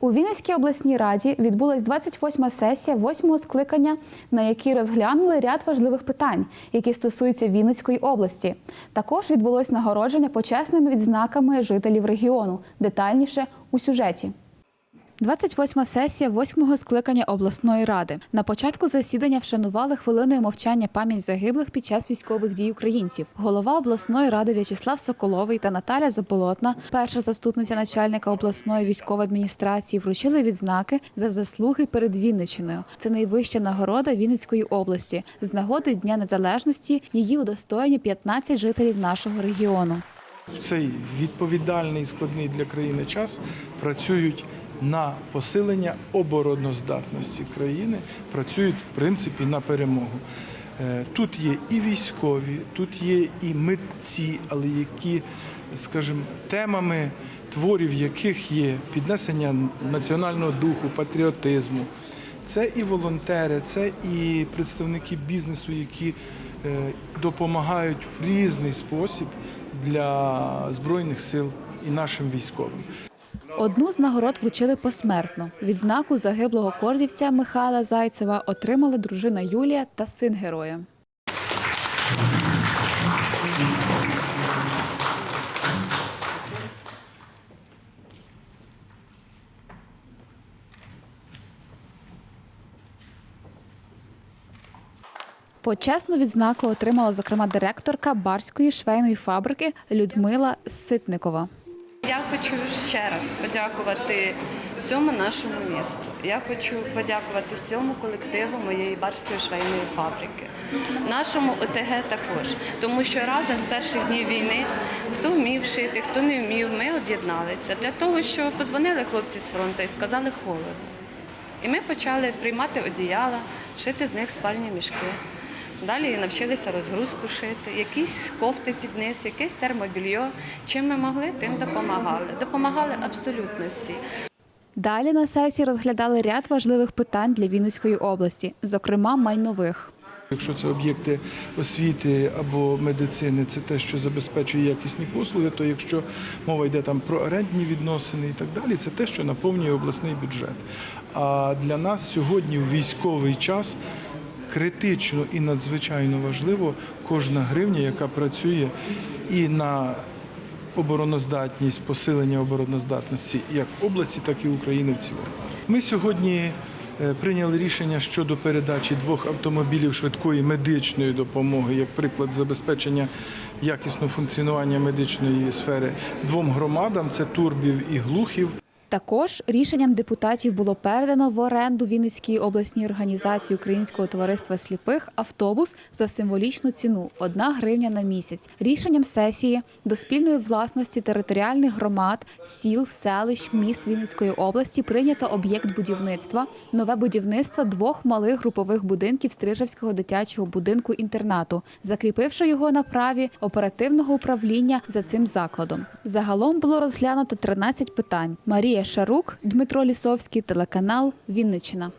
У Вінницькій обласній раді відбулась 28-ма сесія 8-го скликання, на якій розглянули ряд важливих питань, які стосуються Вінницької області. Також відбулось нагородження почесними відзнаками жителів регіону. Детальніше у сюжеті. 28-ма сесія 8-го скликання обласної ради. На початку засідання вшанували хвилиною мовчання пам'ять загиблих під час військових дій українців. Голова обласної ради В'ячеслав Соколовий та Наталя Заболотна, перша заступниця начальника обласної військової адміністрації, вручили відзнаки за заслуги перед Вінниччиною. Це найвища нагорода Вінницької області. З нагоди Дня Незалежності її удостоєні 15 жителів нашого регіону. В цей відповідальний складний для країни час працюють на посилення обороноздатності країни, працюють в принципі на перемогу. Е, Тут є і військові, тут є і митці, але які, скажімо, темами творів яких є піднесення національного духу, патріотизму. Це і волонтери, це і представники бізнесу, які е, допомагають в різний спосіб для Збройних сил і нашим військовим. Одну з нагород вручили посмертно. Відзнаку загиблого кордівця Михайла Зайцева отримали дружина Юлія та син героя. Почесну відзнаку отримала, зокрема, директорка барської швейної фабрики Людмила Ситникова. Я хочу ще раз подякувати всьому нашому місту. Я хочу подякувати всьому колективу моєї барської швейної фабрики, нашому ОТГ також, тому що разом з перших днів війни, хто вмів шити, хто не вмів, ми об'єдналися для того, що позвонили хлопці з фронту і сказали холодно. І ми почали приймати одіяла, шити з них спальні мішки. Далі навчилися розгрузку шити, якісь кофти під низ, якесь термобільйо. Чим ми могли, тим допомагали. Допомагали абсолютно всі. Далі на сесії розглядали ряд важливих питань для Вінницької області, зокрема майнових. Якщо це об'єкти освіти або медицини, це те, що забезпечує якісні послуги, то якщо мова йде там про орендні відносини і так далі, це те, що наповнює обласний бюджет. А для нас сьогодні в військовий час критично і надзвичайно важливо кожна гривня, яка працює і на обороноздатність, посилення обороноздатності як області, так і України в цілому. Ми сьогодні е, прийняли рішення щодо передачі двох автомобілів швидкої медичної допомоги, як приклад забезпечення якісного функціонування медичної сфери двом громадам: це Турбів і Глухів. Також рішенням депутатів було передано в оренду Вінницькій обласній організації Українського товариства сліпих автобус за символічну ціну 1 гривня на місяць. Рішенням сесії до спільної власності територіальних громад, сіл, селищ, міст Вінницької області прийнято об'єкт будівництва, нове будівництво двох малих групових будинків Стрижевського дитячого будинку інтернату, закріпивши його на праві оперативного управління за цим закладом. Загалом було розглянуто 13 питань. Марія Шарук, Дмитро Лісовський, телеканал Вінниччина.